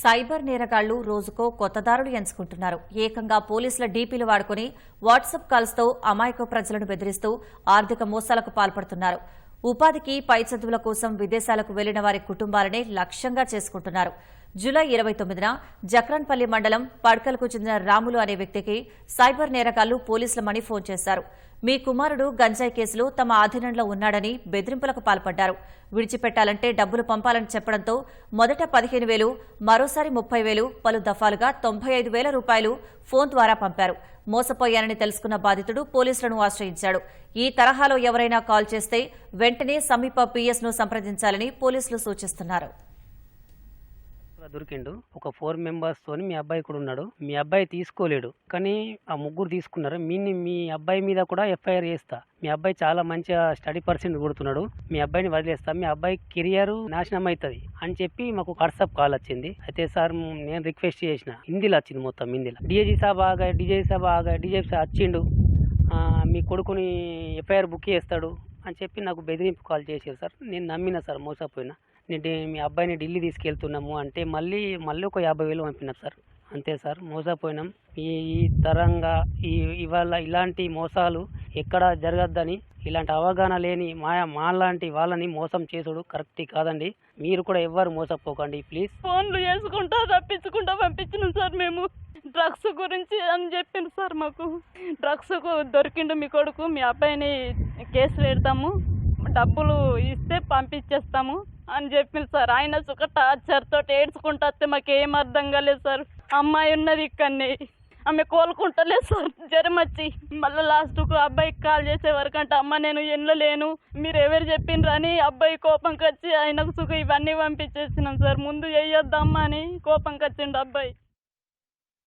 Cyber నేరగాళ్ళు రోజుకో కొత్త దారులు ఎంచుకుంటున్నారు. ఏకంగా పోలీసుల డీపీలు వాడుకుని వాట్సాప్ కాల్స్తో అమాయక ప్రజలను బెదిరిస్తూ ఆర్థిక మోసాలకు పాల్పడుతున్నారు. ఉపాధికి పై చదువుల కోసం విదేశాలకు వెళ్ళిన వారి కుటుంబాలనే లక్ష్యంగా చేసుకుంటున్నారు. జూలై ఇరవై తొమ్మిదిన జక్రన్పల్లి మండలం పడ్కల్కు చెందిన రాములు అనే వ్యక్తికి సైబర్ నేరగాళ్ళు పోలీసుల మణి ఫోన్ చేశారు. మీ కుమారుడు గంజాయి కేసులో తమ ఆధీనంలో ఉన్నాడని బెదిరింపులకు పాల్పడ్డారు. విడిచిపెట్టాలంటే డబ్బులు పంపాలని చెప్పడంతో మొదట పదిహేను వేలు మరోసారి ముప్పై వేలు పలు దఫాలుగా తొంభై ఐదు వేల రూపాయలు ఫోన్ ద్వారా పంపారు. మోసపోయానని తెలుసుకున్న బాధితుడు పోలీసులను ఆశ్రయించాడు. ఈ తరహాలో ఎవరైనా కాల్ చేస్తే వెంటనే సమీప పీఎస్ను సంప్రదించాలని పోలీసులు సూచిస్తున్నారు. కూడా దొరికిండు. ఒక ఫోర్ మెంబర్స్ తోని మీ అబ్బాయి కూడా ఉన్నాడు. మీ అబ్బాయి తీసుకోలేడు. కానీ ఆ ముగ్గురు తీసుకున్నారు. మీ మీ అబ్బాయి మీద కూడా ఎఫ్ఐఆర్ చేస్తా. మీ అబ్బాయి చాలా మంచిగా స్టడీ పర్సెంట్ కొడుతున్నాడు. మీ అబ్బాయిని వదిలేస్తా. మీ అబ్బాయి కెరియర్ నాశనం అవుతుంది అని చెప్పి మాకు వాట్సాప్ కాల్ వచ్చింది. అయితే సార్ నేను రిక్వెస్ట్ చేసిన. హిందీలో వచ్చింది మొత్తం హిందీలో డిజే సాబ్ ఆగా డిజే సాబ్ ఆగా డిజే సాబ్ వచ్చిండు. మీ కొడుకుని ఎఫ్ఐఆర్ బుక్ చేస్తాడు అని చెప్పి నాకు బెదిరింపు కాల్ చేశారు సార్. నేను నమ్మిన సార్ మోసపోయినా. నేను మీ అబ్బాయిని ఢిల్లీ తీసుకెళ్తున్నాము అంటే మళ్ళీ మళ్ళీ ఒక యాభై వేలు పంపినారు సార్. అంతే సార్ మోసపోయినాం. ఈ ఈ తరంగా ఈ ఇవాళ ఇలాంటి మోసాలు ఎక్కడ జరగద్దని ఇలాంటి అవగాహన లేని మా మాలాంటి వాళ్ళని మోసం చేసుడు కరెక్ట్ కాదండి. మీరు కూడా ఎవ్వరు మోసపోకండి ప్లీజ్. ఫోన్లు చేసుకుంటా తప్పించుకుంటా పంపించినాం సార్ మేము. డ్రగ్స్ గురించి అని చెప్పిండు సార్ మాకు. డ్రగ్స్ దొరికిండు మీ కొడుకు మీ అబ్బాయిని కేసు పెడతాము. డబ్బులు ఇస్తే పంపించేస్తాము అని చెప్పింది సార్. ఆయన సుఖ టార్చర్ ఏడ్చుకుంటా వస్తే మాకేం అర్థం కాలేదు సార్. అమ్మాయి ఉన్నది ఇక్కడనే. ఆమె కోలుకుంటలేదు సార్. జ్వరం వచ్చి. మళ్ళీ లాస్ట్కు అబ్బాయికి కాల్ చేసే వరకు అంటే అమ్మ నేను ఎండ్లో లేను. మీరు ఎవరు చెప్పిండ్రు అని అబ్బాయి కోపంకి వచ్చి ఆయనకు సుఖ ఇవన్నీ పంపించేసినాం సార్. ముందు వేయొద్దమ్మా అని కోపంకి వచ్చిండు అబ్బాయి.